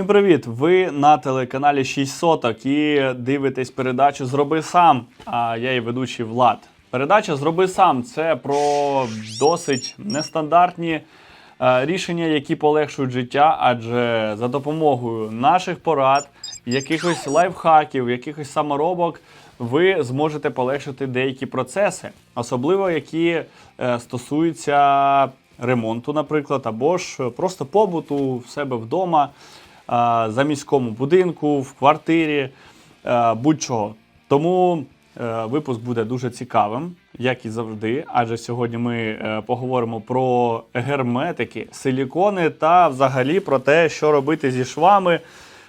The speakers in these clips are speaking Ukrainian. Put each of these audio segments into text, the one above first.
Всім привіт! Ви на телеканалі 6 соток і дивитесь передачу Зроби сам. А я її ведучий Влад. Передача Зроби сам це про досить нестандартні е, рішення, які полегшують життя, адже за допомогою наших порад, якихось лайфхаків, якихось саморобок. Ви зможете полегшити деякі процеси, особливо які е, стосуються ремонту, наприклад, або ж просто побуту в себе вдома, за міському будинку, в квартирі, е, будь-чого. Тому е, випуск буде дуже цікавим, як і завжди. Адже сьогодні ми е, поговоримо про герметики, силікони та взагалі про те, що робити зі швами.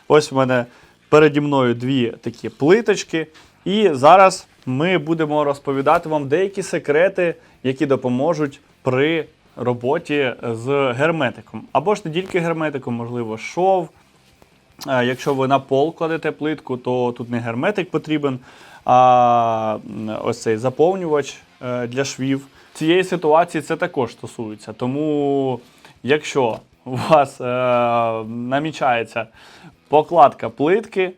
Ось в мене переді мною дві такі плиточки. І зараз ми будемо розповідати вам деякі секрети, які допоможуть при роботі з герметиком. Або ж не тільки герметиком, можливо, шов. Якщо ви на пол кладете плитку, то тут не герметик потрібен, а ось цей заповнювач е, для швів. Цієї ситуації це також стосується. Тому, якщо у вас е, намічається покладка плитки,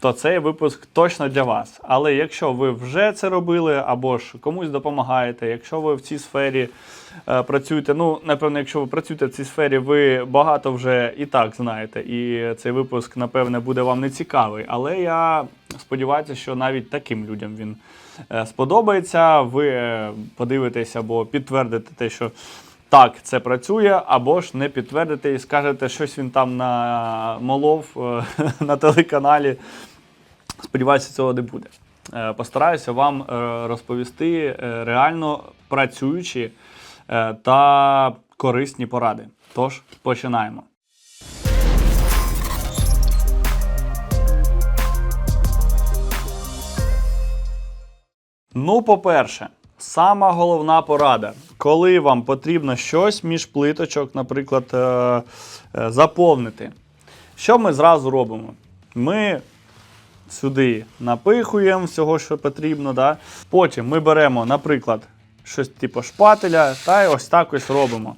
то цей випуск точно для вас. Але якщо ви вже це робили, або ж комусь допомагаєте, якщо ви в цій сфері е, працюєте, ну, напевно, якщо ви працюєте в цій сфері, ви багато вже і так знаєте, і цей випуск, напевне, буде вам не цікавий. Але я сподіваюся, що навіть таким людям він е, сподобається. Ви е, подивитесь або підтвердите те, що. Так, це працює, або ж не підтвердите і скажете, щось він там намолов е, на телеканалі. Сподіваюся, цього не буде. Е, Постараюся вам е, розповісти реально працюючі та корисні поради. Тож починаємо. Ну, по-перше, сама головна порада, коли вам потрібно щось між плиточок, наприклад, е, е, заповнити. Що ми зразу робимо? Ми сюди напихуємо всього, що потрібно. Да? Потім ми беремо, наприклад, щось типу шпателя та ось так ось робимо.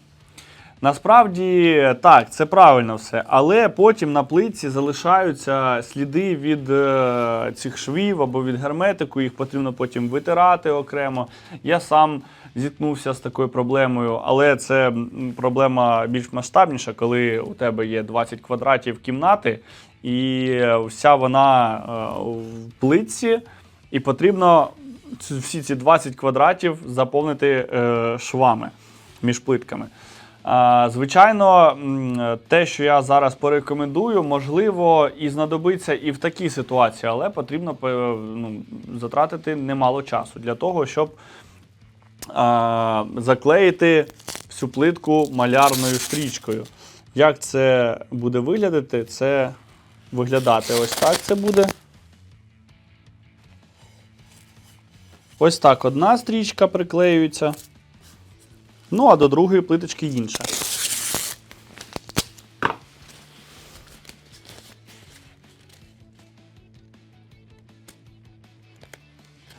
Насправді так, це правильно все, але потім на плитці залишаються сліди від е, цих швів або від герметику, їх потрібно потім витирати окремо. Я сам зіткнувся з такою проблемою, але це проблема більш масштабніша, коли у тебе є 20 квадратів кімнати, і вся вона е, в плитці, і потрібно всі ці 20 квадратів заповнити е, швами між плитками. Звичайно, те, що я зараз порекомендую, можливо, і знадобиться і в такій ситуації, але потрібно ну, затратити немало часу для того, щоб а, заклеїти всю плитку малярною стрічкою. Як це буде виглядати? Це виглядати ось так це буде. Ось так одна стрічка приклеюється. Ну, а до другої плиточки інша.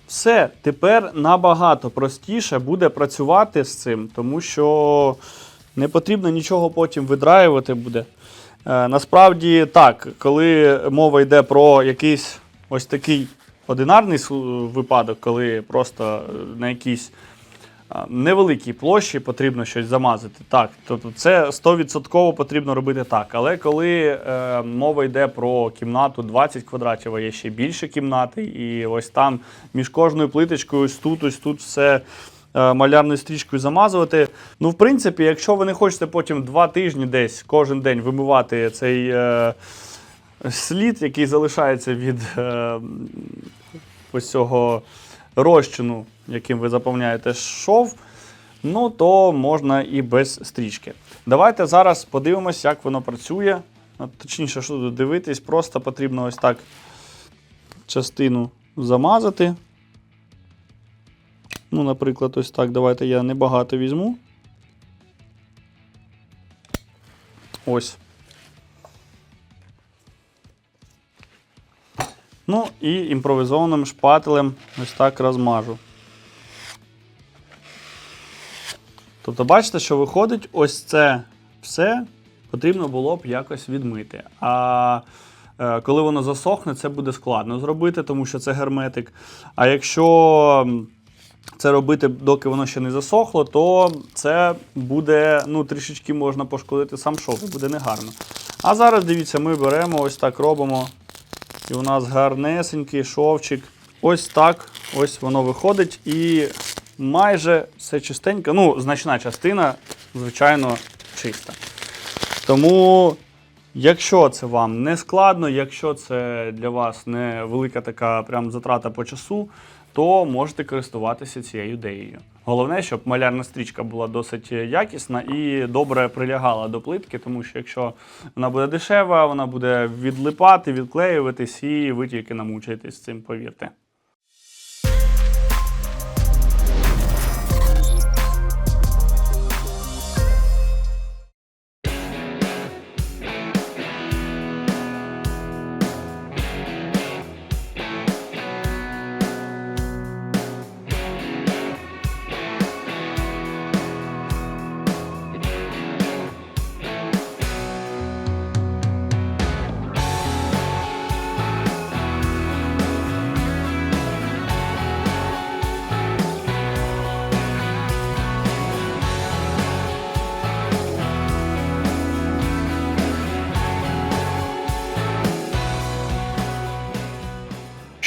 Все, тепер набагато простіше буде працювати з цим, тому що не потрібно нічого потім видраювати буде. Е, насправді так, коли мова йде про якийсь ось такий одинарний випадок, коли просто е, на якійсь невеликій площі потрібно щось замазати. Так, тобто це 100% потрібно робити так. Але коли е, мова йде про кімнату 20 квадратів, а є ще більше кімнати, і ось там між кожною плиточкою, ось тут, ось тут все. е, Малярною стрічкою замазувати. Ну, в принципі, якщо ви не хочете потім два тижні десь кожен день вимивати цей е, слід, який залишається від е, ось цього розчину, яким ви заповняєте шов, ну то можна і без стрічки. Давайте зараз подивимось, як воно працює. Точніше, що тут дивитись, просто потрібно ось так частину замазати. Ну, наприклад, ось так. Давайте я небагато візьму. Ось. Ну і імпровізованим шпателем ось так розмажу. Тобто, бачите, що виходить ось це все потрібно було б якось відмити. А е, коли воно засохне, це буде складно зробити, тому що це герметик. А якщо це робити, доки воно ще не засохло, то це буде ну, трішечки можна пошкодити сам шов, буде негарно. А зараз дивіться, ми беремо ось так робимо. І у нас гарнесенький шовчик. Ось так. Ось воно виходить. І майже все чистенько. Ну, значна частина, звичайно, чиста. Тому, якщо це вам не складно, якщо це для вас не велика така прям затрата по часу, то можете користуватися цією ідеєю. Головне, щоб малярна стрічка була досить якісна і добре прилягала до плитки, тому що якщо вона буде дешева, вона буде відлипати, відклеюватись, і ви тільки намучаєтесь з цим, повірте.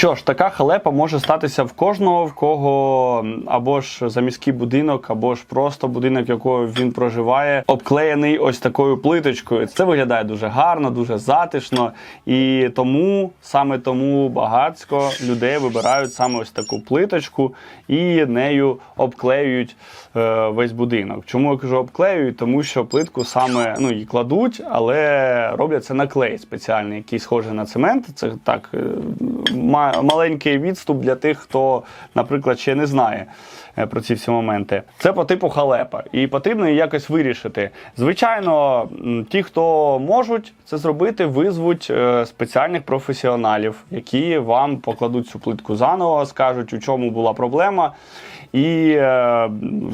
Що ж, така халепа може статися в кожного, в кого або ж заміський будинок, або ж просто будинок, якого він проживає, обклеєний ось такою плиточкою. Це виглядає дуже гарно, дуже затишно. І тому саме тому багатько людей вибирають саме ось таку плиточку і нею обклеюють весь будинок. Чому я кажу обклеюють? Тому що плитку саме ну її кладуть, але роблять це на клей спеціальний, який схожий на цемент. Це так е, ма- маленький відступ для тих, хто, наприклад, ще не знає е, про ці всі моменти. Це по типу халепа, і потрібно її якось вирішити. Звичайно, ті, хто можуть це зробити, визвуть е, спеціальних професіоналів, які вам покладуть цю плитку заново, скажуть, у чому була проблема. І е,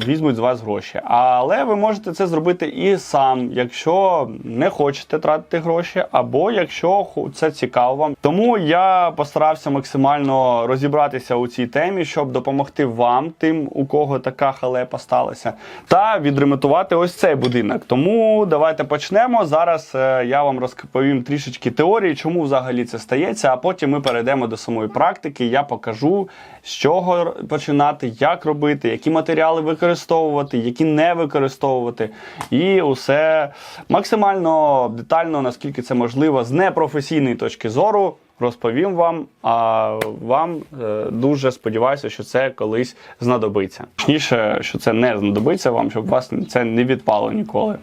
візьмуть з вас гроші. Але ви можете це зробити і сам, якщо не хочете тратити гроші, або якщо це цікаво вам. Тому я постарався максимально розібратися у цій темі, щоб допомогти вам, тим, у кого така халепа сталася, та відремонтувати ось цей будинок. Тому давайте почнемо. Зараз е, я вам розповім трішечки теорії, чому взагалі це стається, а потім ми перейдемо до самої практики. Я покажу, з чого починати, як робити, які матеріали використовувати, які не використовувати. І усе максимально детально, наскільки це можливо, з непрофесійної точки зору. Розповім вам, а вам е, дуже сподіваюся, що це колись знадобиться. Точніше, що це не знадобиться вам, щоб вас це не відпало ніколи.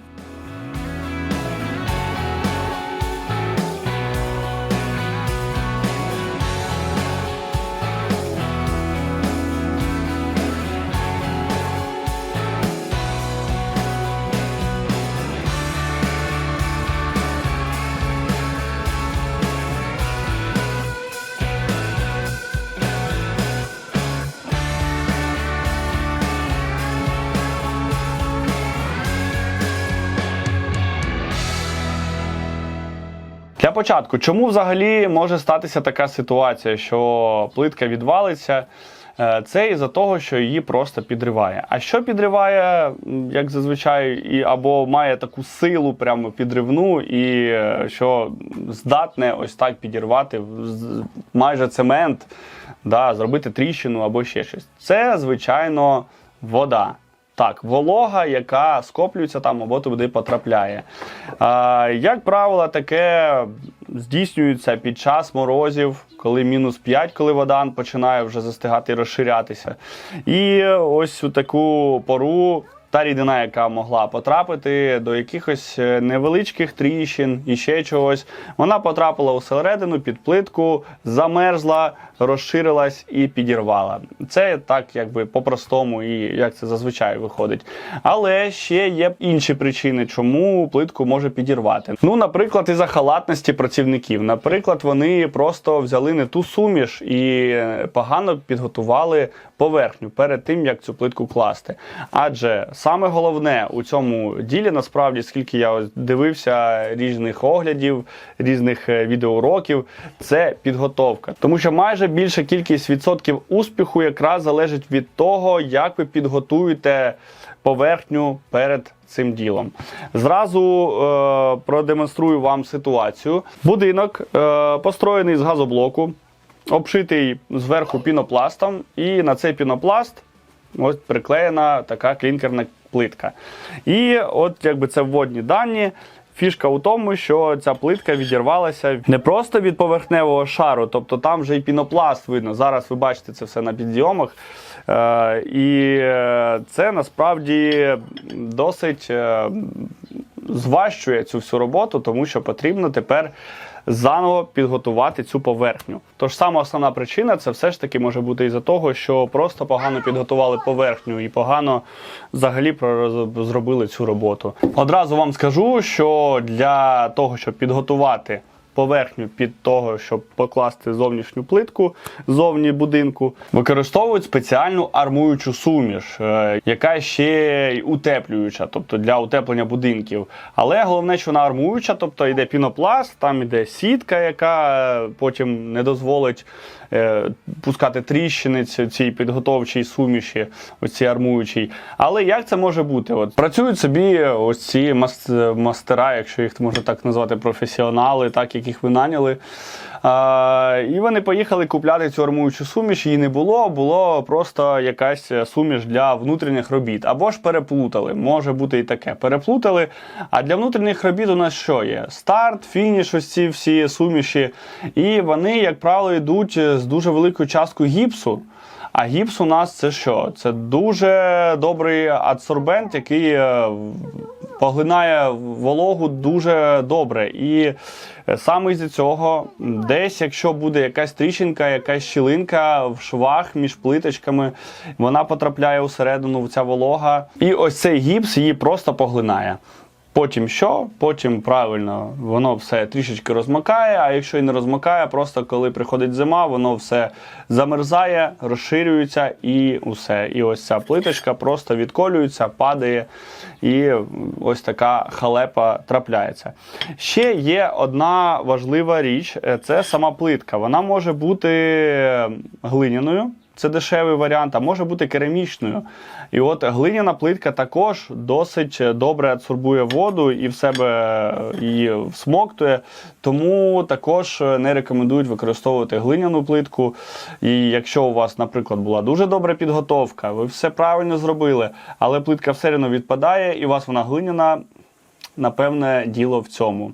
Для початку, чому взагалі може статися така ситуація, що плитка відвалиться? Е, Це із-за того, що її просто підриває. А що підриває, як зазвичай, і або має таку силу, прямо підривну, і е, що здатне ось так підірвати майже цемент, да, зробити тріщину або ще щось. Це, звичайно, вода. Так, волога, яка скоплюється там або туди потрапляє. А, як правило, таке здійснюється під час морозів, коли мінус 5, коли вода починає вже застигати і розширятися. І ось у таку пору. Та рідина, яка могла потрапити до якихось е, невеличких тріщин і ще чогось, вона потрапила усередину під плитку, замерзла, розширилась і підірвала. Це так, якби по-простому, і як це зазвичай виходить. Але ще є інші причини, чому плитку може підірвати. Ну, наприклад, із-за халатності працівників. Наприклад, вони просто взяли не ту суміш і погано підготували поверхню перед тим, як цю плитку класти. Адже саме головне у цьому ділі, насправді, скільки я дивився різних оглядів, різних е, відеоуроків, це підготовка. Тому що майже більша кількість відсотків успіху якраз залежить від того, як ви підготуєте поверхню перед цим ділом. Зразу е, продемонструю вам ситуацію. Будинок е, построєний з газоблоку, обшитий зверху пінопластом, і на цей пінопласт ось приклеєна така клінкерна плитка. І от якби це вводні дані. Фішка у тому, що ця плитка відірвалася не просто від поверхневого шару, тобто там вже і пінопласт видно. Зараз ви бачите це все на підйомах. Е, і е, це насправді досить е, зважчує цю всю роботу, тому що потрібно тепер заново підготувати цю поверхню. Тож сама основна причина це все ж таки може бути із-за того, що просто погано підготували поверхню і погано взагалі зробили цю роботу. Одразу вам скажу, що для того, щоб підготувати поверхню під того, щоб покласти зовнішню плитку зовні будинку, використовують спеціальну армуючу суміш, е, яка ще й утеплююча, тобто для утеплення будинків. Але головне, що вона армуюча, тобто йде пінопласт, там йде сітка, яка е, потім не дозволить пускати тріщини ці- цій підготовчій суміші, оцій армуючій. Але як це може бути? От працюють собі ось ці мас- мастера, якщо їх можна так назвати, професіонали, так яких ви наняли. А, і вони поїхали купляти цю армуючу суміш. Її не було, було просто якась суміш для внутрішніх робіт. Або ж переплутали. Може бути і таке. Переплутали. А для внутрішніх робіт у нас що є? Старт, фініш, ось ці всі суміші. І вони, як правило, йдуть з дуже великою часткою гіпсу. А гіпс у нас це що? Це дуже добрий адсорбент, який е, поглинає вологу дуже добре. І е, саме з цього, десь, якщо буде якась тріщинка, якась щілинка в швах між плиточками, вона потрапляє усередину ця волога. І ось цей гіпс її просто поглинає. Потім що? Потім правильно воно все трішечки розмокає, а якщо і не розмокає, просто коли приходить зима, воно все замерзає, розширюється і усе. І ось ця плиточка просто відколюється, падає, і ось така халепа трапляється. Ще є одна важлива річ: е, це сама плитка. Вона може бути глиняною. Це дешевий варіант, а може бути керамічною. І от глиняна плитка також досить добре адсорбує воду і в себе її всмоктує. Тому також не рекомендують використовувати глиняну плитку. І якщо у вас, наприклад, була дуже добра підготовка, ви все правильно зробили, але плитка все одно відпадає, і у вас вона глиняна, напевне, діло в цьому.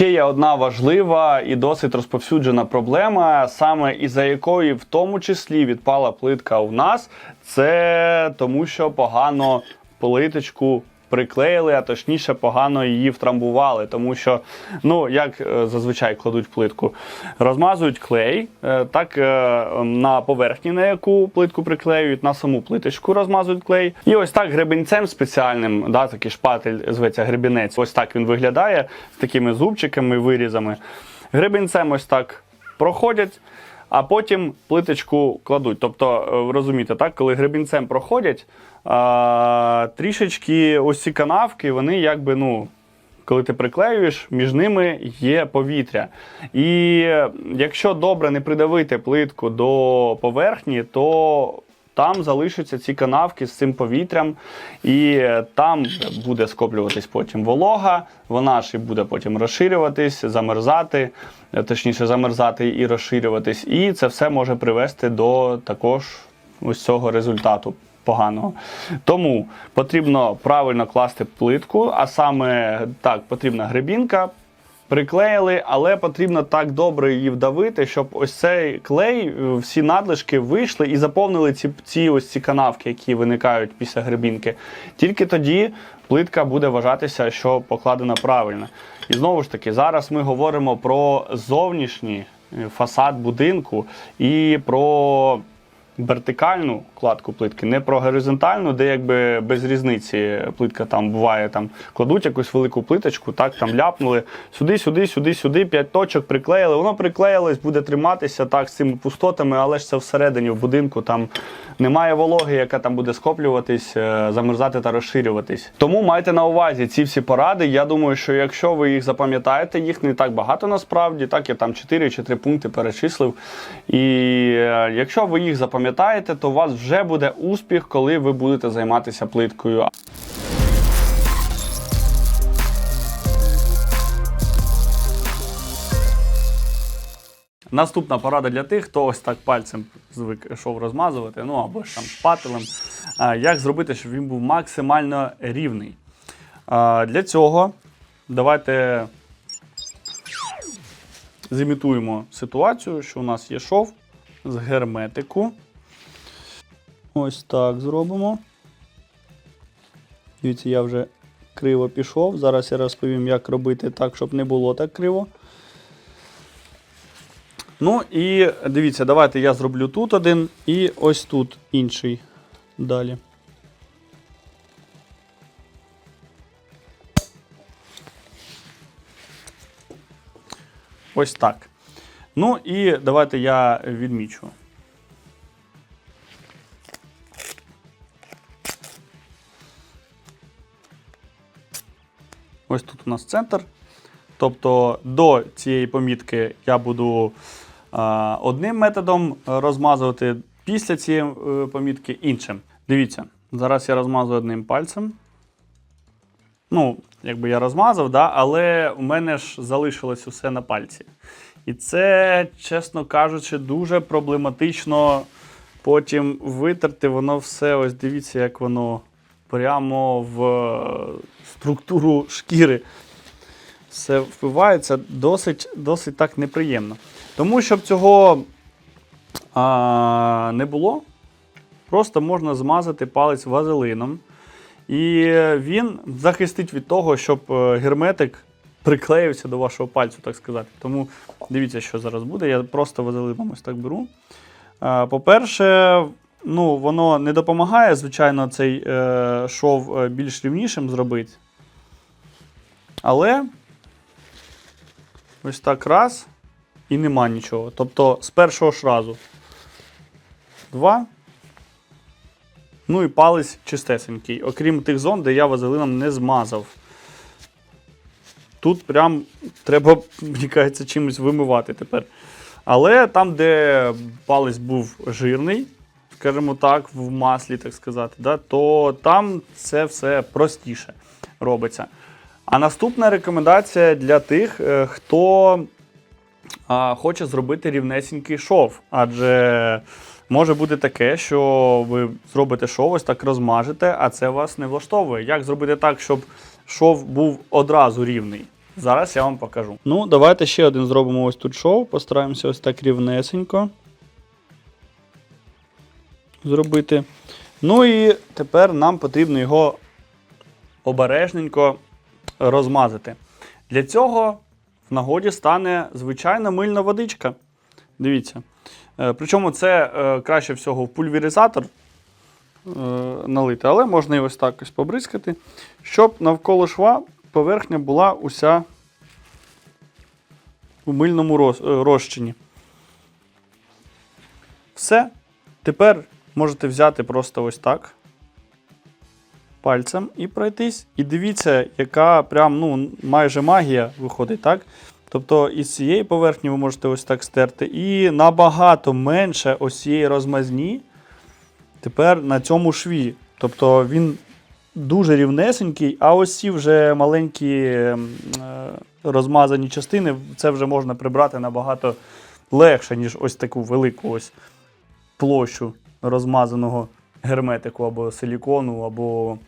Ще є одна важлива і досить розповсюджена проблема, саме із-за якої в тому числі відпала плитка у нас, це тому, що погано плиточку приклеїли, а точніше погано її втрамбували. Тому що, ну як е, зазвичай кладуть плитку, розмазують клей, е, так е, на поверхні, на яку плитку приклеюють, на саму плиточку розмазують клей. І ось так гребінцем спеціальним, да, такий шпатель зветься гребінець. Ось так він виглядає з такими зубчиками, вирізами. Гребінцем ось так проходять. А потім плиточку кладуть. Тобто, е, ви розумієте, так, коли гребінцем проходять, а, трішечки ось ці канавки, вони якби, ну, коли ти приклеюєш, між ними є повітря. І якщо добре не придавити плитку до поверхні, то там залишаться ці канавки з цим повітрям, і е, там буде скоплюватись потім волога, вона ж і буде потім розширюватись, замерзати, е, точніше замерзати і розширюватись. І це все може привести до також ось цього результату поганого. Тому потрібно правильно класти плитку, а саме так, потрібна гребінка. Приклеїли, але потрібно так добре її вдавити, щоб ось цей клей, е, всі надлишки вийшли і заповнили ці, ці ось ці канавки, які виникають після гребінки. Тільки тоді плитка буде вважатися, що покладена правильно. І знову ж таки, зараз ми говоримо про зовнішній е, фасад будинку і про вертикальну кладку плитки, не про горизонтальну, де якби без різниці плитка там буває, там кладуть якусь велику плиточку, так там ляпнули сюди, сюди, сюди, сюди, п'ять точок приклеїли. Воно приклеїлось, буде триматися так з цими пустотами, але ж це всередині в будинку там немає вологи, яка там буде скоплюватись, е, замерзати та розширюватись. Тому майте на увазі ці всі поради. Я думаю, що якщо ви їх запам'ятаєте, їх не так багато насправді. Так, я там 4 чи 3 пункти перечислив. І е, якщо ви їх запам'ятаєте, то у вас вже буде успіх, коли ви будете займатися плиткою. Наступна порада для тих, хто ось так пальцем звик йшов розмазувати, ну або ж там шпателем. Як зробити, щоб він був максимально рівний? Для цього давайте зімітуємо ситуацію, що у нас є шов з герметику. Ось так зробимо. Дивіться, я вже криво пішов. Зараз я розповім, як робити так, щоб не було так криво. Ну і дивіться, давайте я зроблю тут один і ось тут інший далі. Ось так. Ну і давайте я відмічу. Ось тут у нас центр. Тобто до цієї помітки я буду а, одним методом розмазувати, після цієї е, помітки іншим. Дивіться, зараз я розмазую одним пальцем. Ну, якби я розмазав, да, але у мене ж залишилось усе на пальці. І це, чесно кажучи, дуже проблематично потім витерти воно все. Ось дивіться, як воно прямо в е, структуру шкіри все впивається досить, досить так неприємно. Тому, щоб цього а, не було, просто можна змазати палець вазелином. І він захистить від того, щоб е, герметик приклеївся до вашого пальцю, так сказати. Тому дивіться, що зараз буде. Я просто вазелином ось так беру. А, По-перше, ну, воно не допомагає, звичайно, цей е, шов е, більш рівнішим зробити. Але ось так раз і нема нічого. Тобто з першого ж разу. Два. Ну і палець чистесенький. Окрім тих зон, де я вазелином не змазав. Тут прям треба, мені кажеться, чимось вимивати тепер. Але там, де палець був жирний, скажімо так, в маслі, так сказати, да, то там це все простіше робиться. А наступна рекомендація для тих, е, хто а, хоче зробити рівнесенький шов. Адже може бути таке, що ви зробите шов, ось так розмажете, а це вас не влаштовує. Як зробити так, щоб шов був одразу рівний? Зараз я вам покажу. Ну, давайте ще один зробимо ось тут шов. Постараємося ось так рівнесенько зробити. Ну і тепер нам потрібно його обережненько розмазати. Для цього в нагоді стане звичайна мильна водичка. Дивіться. Е, Причому це е, краще всього в пульверизатор е, налити, але можна і ось так ось побризкати, щоб навколо шва поверхня була уся у мильному розчині. Все. Тепер можете взяти просто ось так пальцем і пройтись. І дивіться, яка прям ну, майже магія виходить, так? Тобто із цієї поверхні ви можете ось так стерти. І набагато менше ось цієї розмазні Тепер на цьому шві. Тобто він дуже рівнесенький, а ось ці вже маленькі ем, е, розмазані частини, це вже можна прибрати набагато легше, ніж ось таку велику ось площу розмазаного герметику або силікону, або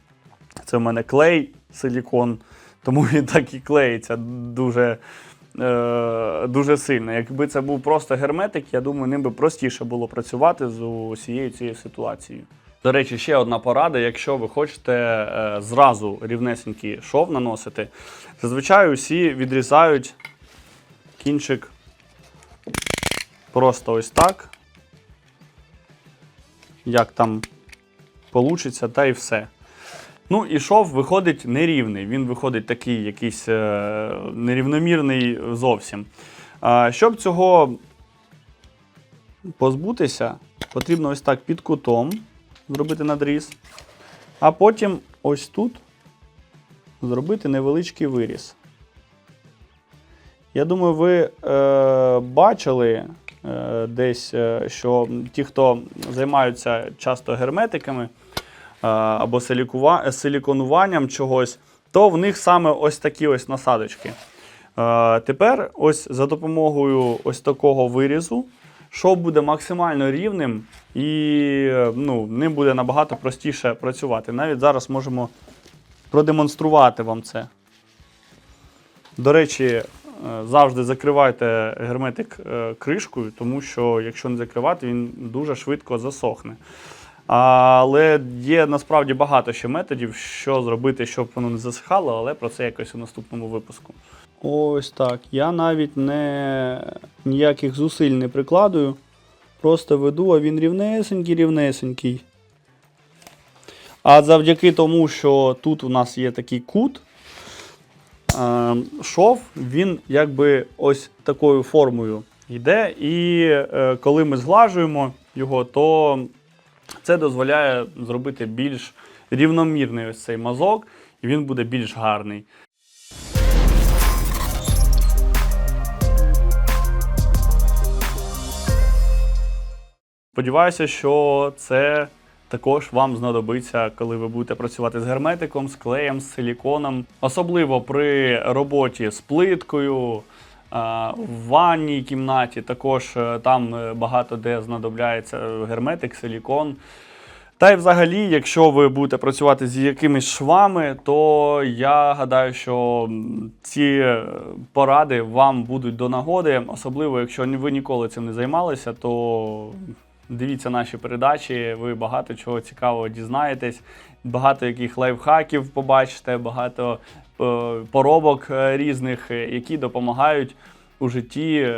це в мене клей силікон, тому він так і клеїться дуже, е, дуже сильно. Якби це був просто герметик, я думаю, ним би простіше було працювати з усією цією ситуацією. До речі, ще одна порада, якщо ви хочете е, зразу рівнесенький шов наносити, зазвичай усі відрізають кінчик просто ось так. Як там получиться, та і все. Ну і шов виходить нерівний. Він виходить такий якийсь е, нерівномірний зовсім. Щоб цього позбутися, потрібно ось так під кутом зробити надріз. А потім ось тут зробити невеличкий виріз. Я думаю, ви е, бачили десь, е, що ті, хто займаються часто герметиками, е, або силіконуванням чогось, то в них саме ось такі ось насадочки. Е, тепер ось за допомогою ось такого вирізу, шов буде максимально рівним і е, ну, ним буде набагато простіше працювати. Навіть зараз можемо продемонструвати вам це. До речі, е, завжди закривайте герметик е, кришкою, тому що якщо не закривати, він дуже швидко засохне. Але є насправді багато ще методів, що зробити, щоб воно не засихало, але про це якось у наступному випуску. Ось так. Я навіть не ніяких зусиль не прикладую. Просто веду, а він рівнесенький, рівнесенький. А завдяки тому, що тут у нас є такий кут, шов, він якби ось такою формою йде. І е, коли ми зглажуємо його, то це дозволяє зробити більш рівномірний ось цей мазок, і він буде більш гарний. Сподіваюся, що це також вам знадобиться, коли ви будете працювати з герметиком, з клеєм, з силіконом. Особливо при роботі з плиткою, в ванній кімнаті. Також е, там е, багато де знадобляється герметик, силікон. Та й взагалі, якщо ви будете працювати з якимись швами, то я гадаю, що ці е, поради вам будуть до нагоди. Особливо, якщо ви ніколи цим не займалися, то дивіться наші передачі, ви багато чого цікавого дізнаєтесь, багато яких лайфхаків побачите, багато е, поробок е, різних, е, які допомагають у житті,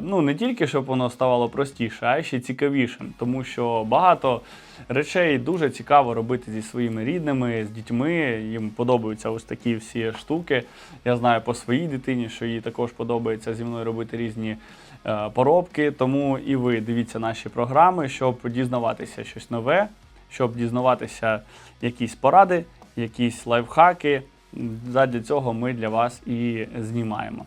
ну не тільки щоб воно ставало простіше, а й ще цікавішим, тому що багато речей дуже цікаво робити зі своїми рідними, з дітьми. Їм подобаються ось такі всі штуки. Я знаю по своїй дитині, що їй також подобається зі мною робити різні поробки. Тому і ви дивіться наші програми, щоб дізнаватися щось нове, щоб дізнаватися якісь поради, якісь лайфхаки. Задля цього ми для вас і знімаємо.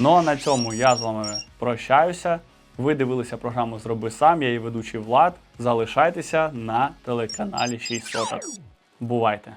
Ну а на цьому я з вами прощаюся. Ви дивилися програму Зроби сам. Я її ведучий Влад. Залишайтеся на телеканалі 6 соток. Бувайте!